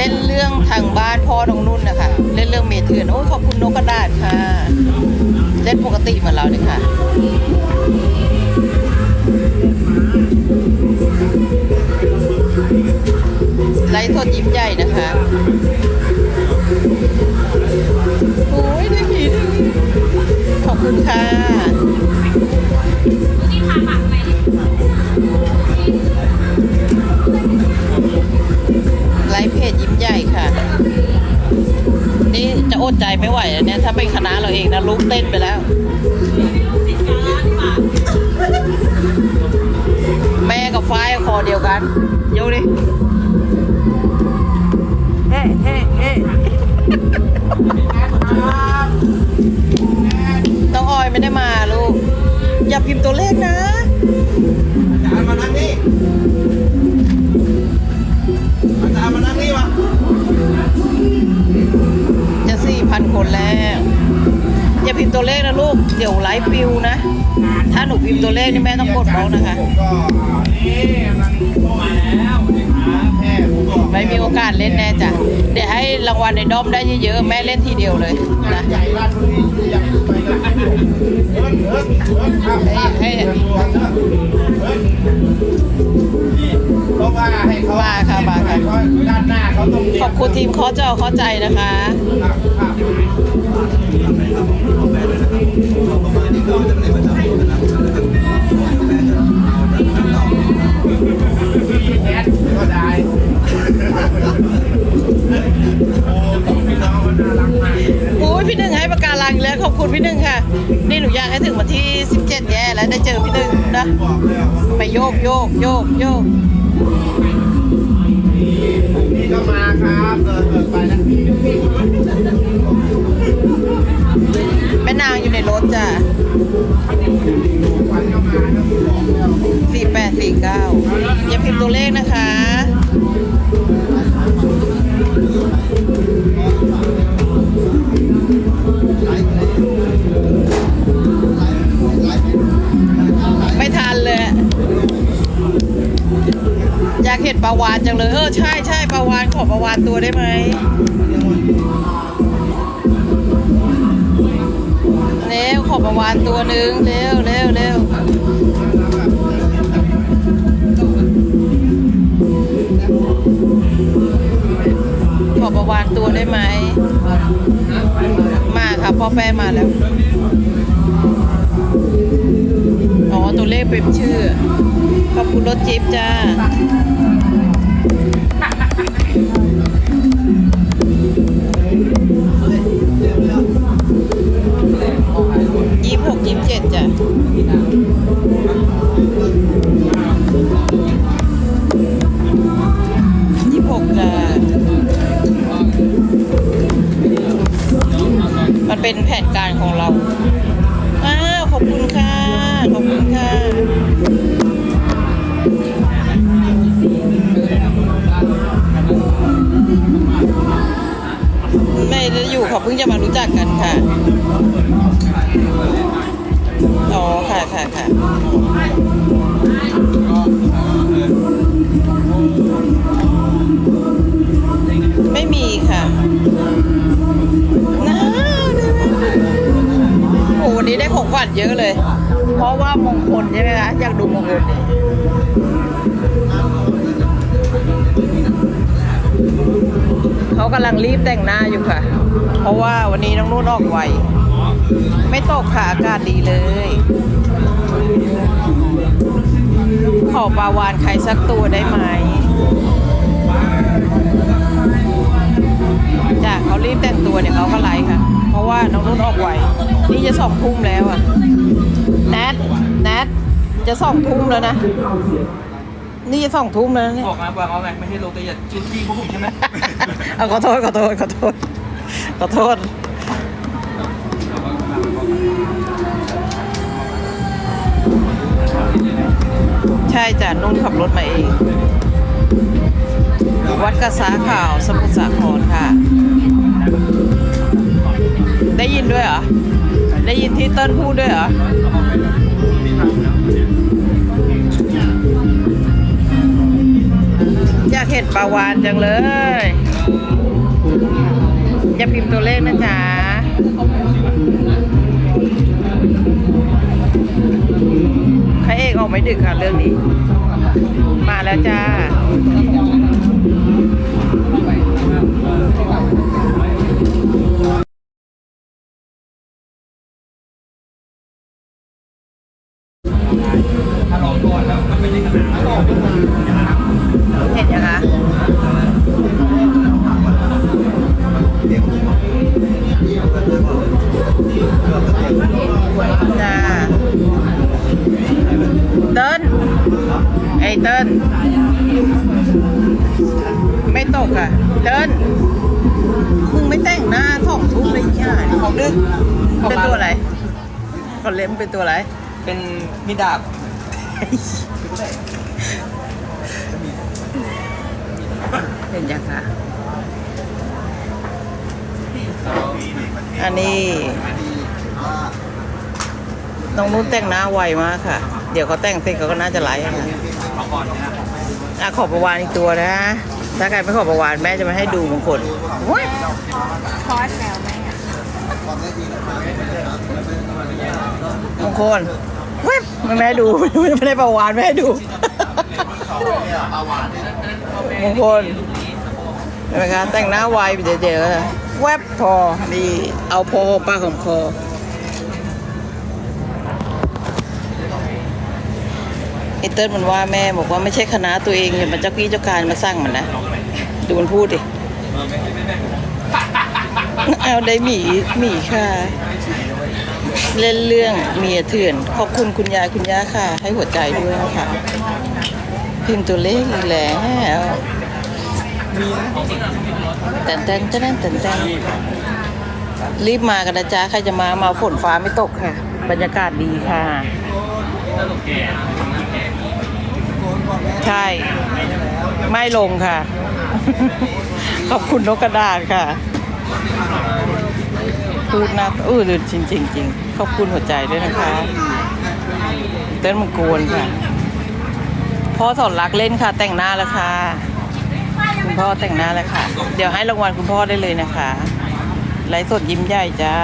เล่นเรื่องทางบ้านพ่อน้องนุ่นนะคะ เล่นเรื่องเมเถื่อนโอ้ยขอบคุณนกกระดาษค่ะ เล่นปกติเหมือนเราเลยค่ะไลฟ์สดยิ้มใหญ่นะคะโอ้ยได้ผีด้วยขอบคุณค่ะ ค่ะ นี่จะอดใจไม่ไหวอันเนี้ยถ้าเป็นคณะเราเองนะลุกเต้นไปแล้ว แม่กับฝ้ายคอเดียวกัน พิมพ์ตัวเลขนะลูก เดี๋ยวไลฟ์ปิวนะ ถ้าหนูพิมพ์ตัวเลขนี่แม่ต้องกดบล็อกนะคะ ผมก็นี่มันมาแล้วแม่ผมบอกไม่มีโอกาสเล่นแน่จ้ะ เดี๋ยวให้รางวัลในด้อมได้เยอะๆ แม่เล่นทีเดียวเลยนะ ใหญ่ราชบุรีใหญ่ไปกันเอิ้นเอิ้นเอิ้นข้ามลาดเอิ้นรวมนะ ว่าให้เขามาค่ะมาค่ะขอบคุณทีมข้อเจ้าเข้าใจนะคะก็ได้โอ้พี่น้องน่ารักมากเลยนะโอ้ยพี่หนึ่งให้ประ งแล้วขอบคุณพี่หนึ่งค่ะ นี่หนูอยากให้ถึงวันที่ 17 แย่แล้วได้เจอพี่หนึ่งนะ ไปโยกโยกโยกโยกพี่ก็มาครับเออเออไปแล้วแม่นางอยู่ในรถจ้ะวันก็มาแล้วบอกแล้ว4849อย่าพิมพ์ตัวเลขนะคะากเห็นปลาวานจังเลย เออ ใช่ใช่ปลาวานขอปลาวานตัวได้ไหมเร็วขอปลาวานตัวหนึ่งเร็วเร็วเร็วขอปลาวานตัวได้ไหม มาค่ะพ่อแป้มาแล้ว อ๋อ ตัวเลขเป็นชื่อ คุณรถจิ๊บจ้ายี่หกยี่เจ็ดจ้ะยี่หกจ้ะมันเป็นแผนการของเรา วัญเยอะเลย เพราะว่ามงคลใช่ไหมคะอยากดูมงคลนี่เขากำลังรีบแต่งหน้าอยู่ค่ะ เพราะว่าวันนี้น้องนุ่นออกไวไม่ตกค่ะอากาศดีเลย ขอปลาวานใครสักตัวได้ไหมจ้ะเขารีบแต่งตัวเนี่ยเขาก็ไลฟ์ค่ะ ราะว่าน้องนุ่นออกไวนี่จะสองทุ่มแล้วอะแนทแนทจะสองทุ่มแล้วนะ นี่จะสองทุ่มแล้วนะเนี่ยบอกนะบอกเอาไงไม่ให้โรตีอะกินจริงพวกผมใช่ไหมเอาขอโทษขอโทษขอโทษขอโทษใช่จ้ะนุ่นขับรถมาเองวัดกระสาข่าวสมุทรสาครค่ะ ได้ยินด้วยเหรอ ได้ยินที่เต้นพูดด้วยเหรออยากเห็นปลาวานจังเลย อย่าพิมพ์ตัวเลขนะจ๊ะพระเอกออกไม่ดึกค่ะเรื่องนี้ มาแล้วจ้า อ้เติ้ลไม่ตกอะ เติ้ลมึงไม่แต่งหน้าสองทุ่มเลยเนี่ยเขาดึกเป็นตัวอะไรเขาเล็มเป็นตัวอะไร เป็นมีดาบเห็นยังคะอันนี้น้องนุ่นแต่งหน้าไวมากค่ะ เดี๋ยวเขาแต่งเสร็จเขาก็น่าจะไลฟ์อะค่ะเอาก่อนนะอะขอประวานอีกตัวนะ ถ้าใครไม่ขอประวานแม่จะไม่ให้ดูมงคลโอ้ยคอร์สแล้วไหมอะมงคลเว้ยไม่แม่ดูไม่ได้ประวานแม่ให้ดูมงคลเห็นไหมคะแต่งหน้าไวเดี๋ยวๆแวบพอนี่เอาพอป้าของคอ ไอเติ้ลมันว่าแม่บอกว่าไม่ใช่คณะตัวเองอย่ามาเจ้ากี้เจ้าการมาสร้างมันนะดูมันพูดดิเอาได้หมีหมีค่ะ เล่นเรื่องเมียเถื่อน ขอบคุณคุณยายคุณย่าค่ะ ให้หัวใจด้วยนะคะพิมพ์ตัวเลขอีกแล้วแต่นแต่นแต่นแต่นแต่นรีบมากันนะจ๊ะ ใครจะมามาฝนฟ้าไม่ตกค่ะ บรรยากาศดีค่ะ ใช่ ไม่ลงค่ะ ขอบคุณนกกระดาษค่ะพูดนะเออจริงจริงจริงขอบคุณหัวใจด้วยนะคะ เต้นมังกรค่ะพ่อสอนรักเล่นค่ะ แต่งหน้าแล้วค่ะคุณพ่อแต่งหน้าแล้วค่ะ เดี๋ยวให้รางวัลคุณพ่อได้เลยนะคะไลฟ์สดยิ้มใหญ่จ้า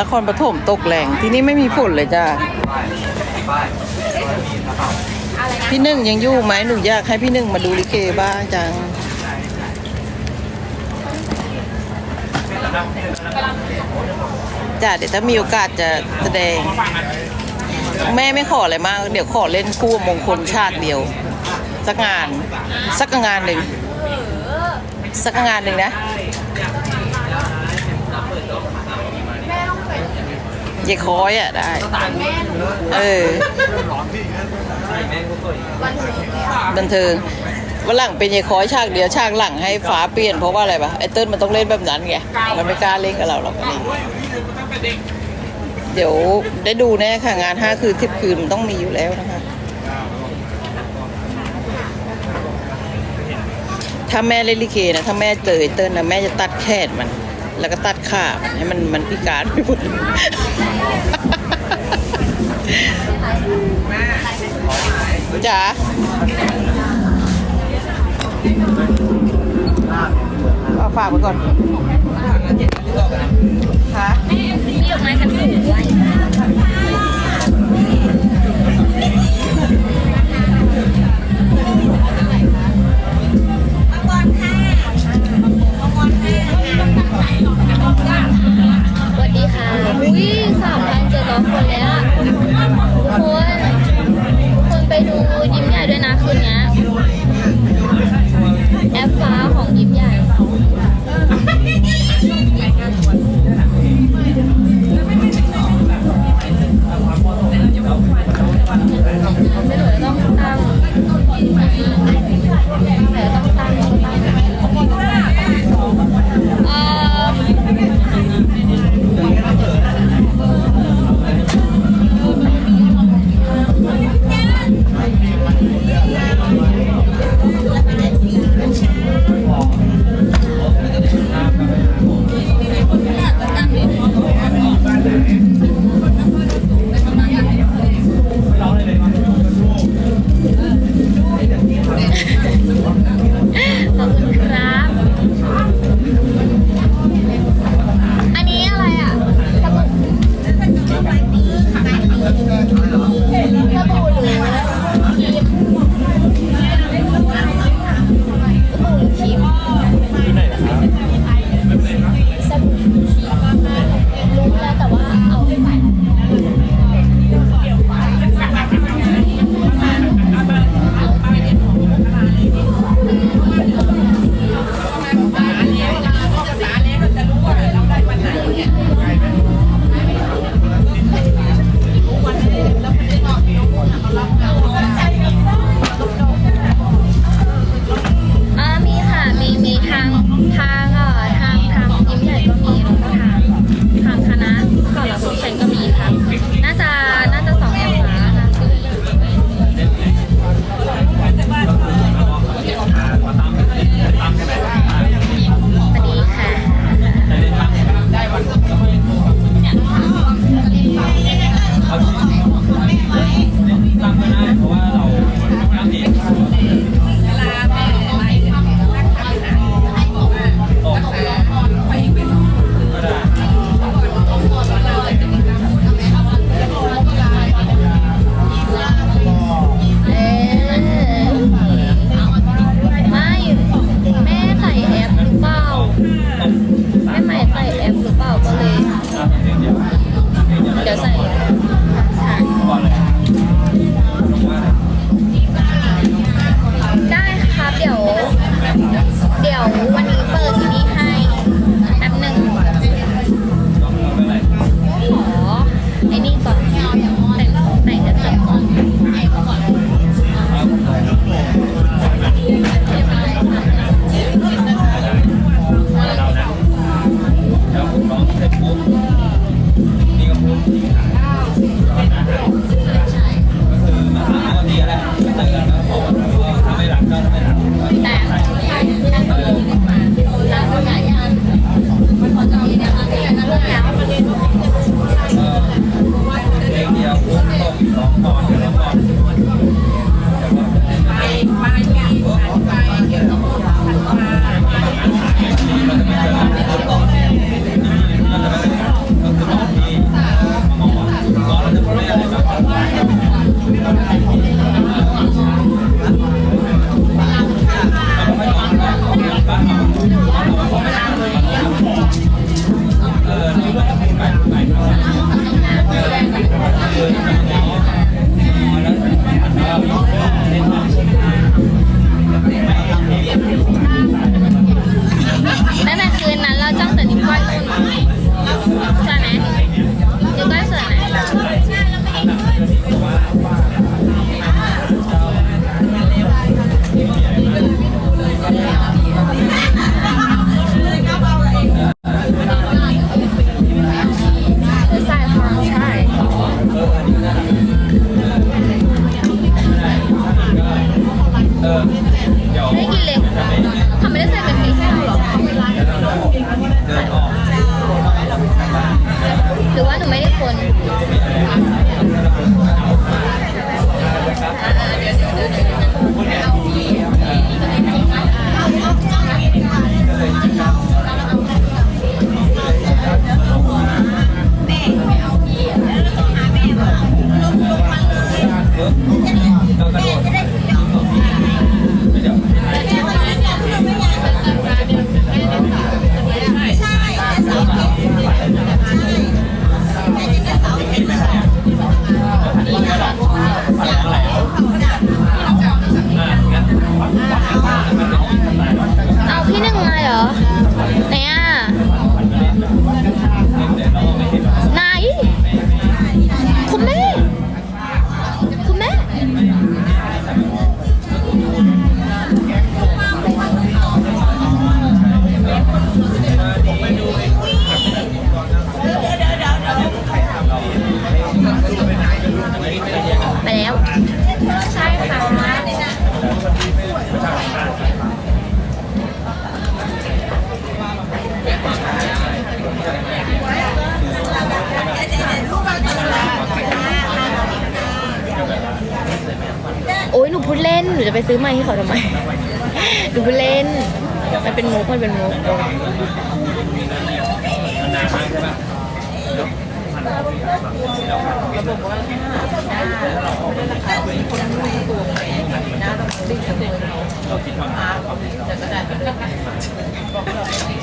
นครปฐมตกแรงที่นี่ไม่มีฝนเลยจ้าพี่หนึ่งยังอยู่ไหมหนูอยากให้พี่หนึ่งมาดูลิเกบ้างจังจ้าเดี๋ยวถ้ามีโอกาสจะแสดง แม่ไม่ขออะไรมาก เดี๋ยวขอเล่นคู่มงคลชาติเดียว สักงาน สักงานหนึ่งสักงานหนึ่งนะ ยายคอยอะได้ เออ บันเทิงวันหลังเป็นยายคอยฉากเดียวฉากหลังให้ฟ้าเปลี่ยนเพราะว่าอะไรปะไอ้เติ้ลมันต้องเล่นแบบนั้นไง มันไม่กล้าเล่นกับเราหรอกนี่เดี๋ยวได้ดูแน่ค่ะงานห้าคืนสิบคืนมันต้องมีอยู่แล้วนะคะถ้าแม่เล่นลิเกนะถ้าแม่เจอไอ้เติ้ลนะแม่จะตัดแขนมัน แล้วก็ตัดขาให้มันมันพิการไปหมดจ๋าเอาฝากไว้ก่อนค่ะมีดอกไม้คันหูไว้ สวัสดีค่ะ อุ้ยสามพันเจ็ดร้อยคนแล้ว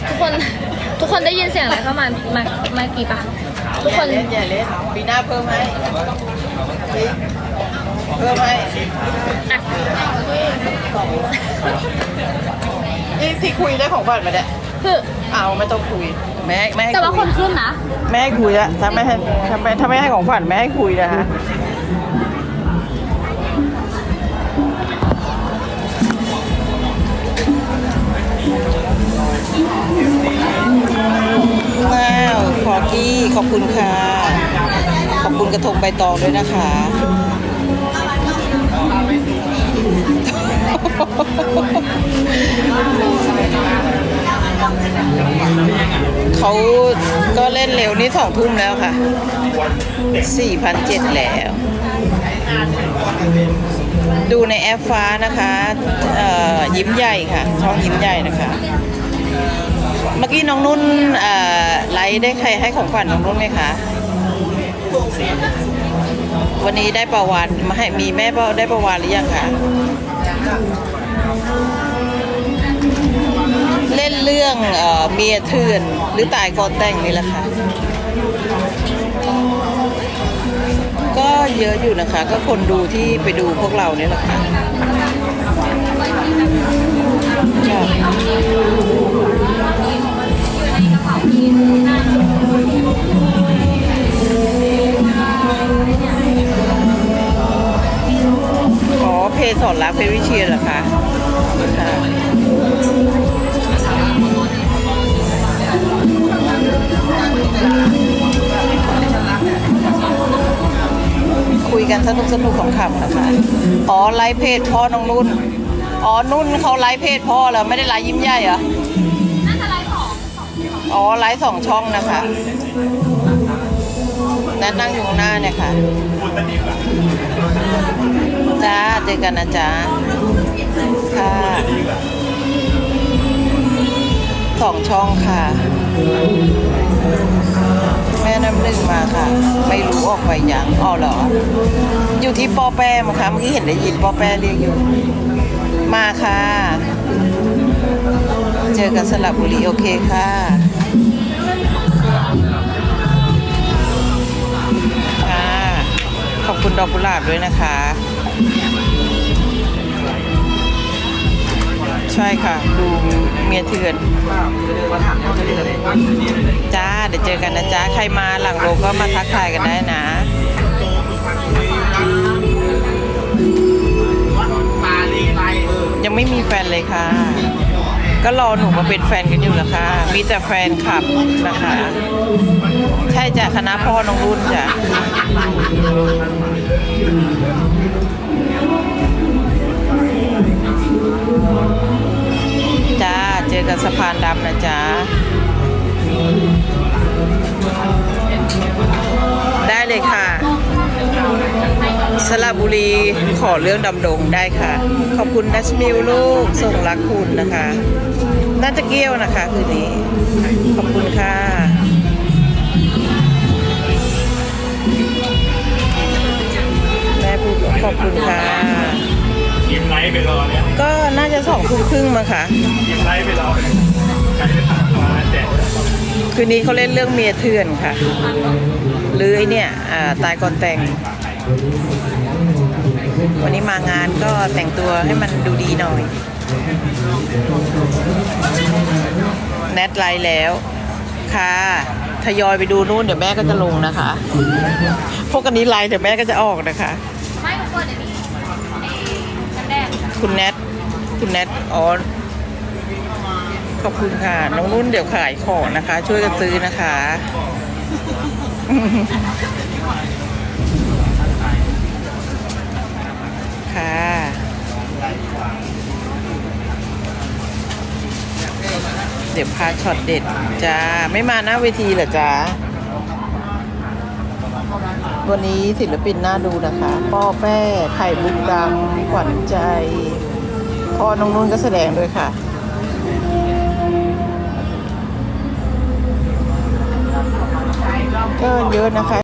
ทุกคนทุกคนได้ยินเสียงอะไรเข้ามามาเมื่อกี้ปะทุกคนเล่นอย่าเล่นปีหน้าเพิ่มให้เพิ่มให้อะนี่ที่คุยได้ของฝันมาเนี่ย คือเอาไม่ต้องคุยแม่แม่ให้แต่ว่าคุคยนขึ้นนะแม่ให้คุยละถ้าไม่ให้ถ้าไม่ถ้าไม่ให้ของฝันแม่ให้คุยนะคะว้าวขอกี้ขอบคุณค่ะ ขอบคุณกระทงใบตองด้วยนะคะ เขาก็เล่นเร็วนี่สองทุ่มแล้วค่ะสี่พันเจ็ดแล้ว ดูในแอปฟ้านะคะยิ้มใหญ่ค่ะช่องยิ้มใหญ่นะคะ เมื่อกี้น้องนุ่นไลฟ์ได้ใครให้ของขวัญน้องนุ่นไหมคะวันนี้ได้ประวัติมาให้มีแม่ได้ประวัติหรือยังคะ เรื่องเอ่อเมียเถื่อนหรือตายก่อนแต่งนี่แหละค่ะก็เยอะอยู่นะคะ ก็คนดูที่ไปดูพวกเราเนี่ยแหละค่ะค่ะอ๋อเพจสอนรักเพจวิเชียนเหรอคะ คุยกันสนุกสนุกขำๆนะคะ อ๋อไลฟ์เพจพ่อน้องนุ่น อ๋อนุ่นเขาไลฟ์เพจพ่อเหรอไม่ได้ไลฟ์ยิ้มใหญ่เหรอ น่าจะไลฟ์สองอ๋อไลฟ์สองช่องนะคะนัดนั่งอยู่ข้างหน้าเนี่ยค่ะ จ้าเจอกันนะจ๊ะค่ะสองช่องค่ะ แม่น้ำหนึ่งมาค่ะ ไม่รู้ออกไปยังอ๋อเหรอ อยู่ที่ปอแปมั้งคะเมื่อกี้เห็นได้ยินปอแปเรียกอยู่ มาค่ะ เจอกันสลับบุรีโอเคค่ะค่ะขอบคุณดอกกุหลาบด้วยนะคะ ช่ค่ะ ดูเมียเถื่อนจ้า เดี๋ยวเจอกันนะจ๊ะใครมาหลังโรงก็มาทักทายกันได้นะยังไม่มีแฟนเลยค่ะ ก็รอหนูมาเป็นแฟนกันอยู่นะคะ มีแต่แฟนคลับนะคะ ใช่จ้ะคณะพ่อน้องรุ่นจ้ะ เจอกันสะพานดำนะจ๊ะ ได้เลยค่ะ สระบุรีขอเรื่องดำดงได้ค่ะ ขอบคุณนัชมิวลูก ส่งรักคุณนะคะ น่าจะเกี้ยวนะคะคืนนี้ ขอบคุณค่ะแม่พูดขอบคุณค่ะ มไลฟ์ไปรอเนี่ยก็น่าจะสองทุ่มครึ่งมาค่ะยิ้มไลฟ์ไปรอใครจะถามมาแจกคืนนี้เขาเล่นเรื่องเมียเถื่อนค่ะ หรือไอเนี่ยอ่าตายก่อนแต่ง วันนี้มางานก็แต่งตัวให้มันดูดีหน่อย แนทไลน์แล้ว ค่ะ ทยอยไปดูนู่นเดี๋ยวแม่ก็จะลงนะคะ พวกกันนี้ไลน์เดี๋ยวแม่ก็จะออกนะคะ ไม่ทุกคนเดี๋ยวนี้ไอ้น้ำแดง คุณแนทคุณแนทอ๋อขอบคุณค่ะ น้องนุ่นเดี๋ยวขายของนะคะ ช่วยกันซื้อนะคะ ค่ะเดี๋ยวพาช็อตเด็ดจ้า ไม่มาหน้าเวทีเหรอจ้า วันนี้ศิลปินน่าดูนะคะป้อแป้ไข่บุกดำขวัญใจ พ่อน้องนุ่นก็แสดงด้วยค่ะ ก็เยอะนะคะ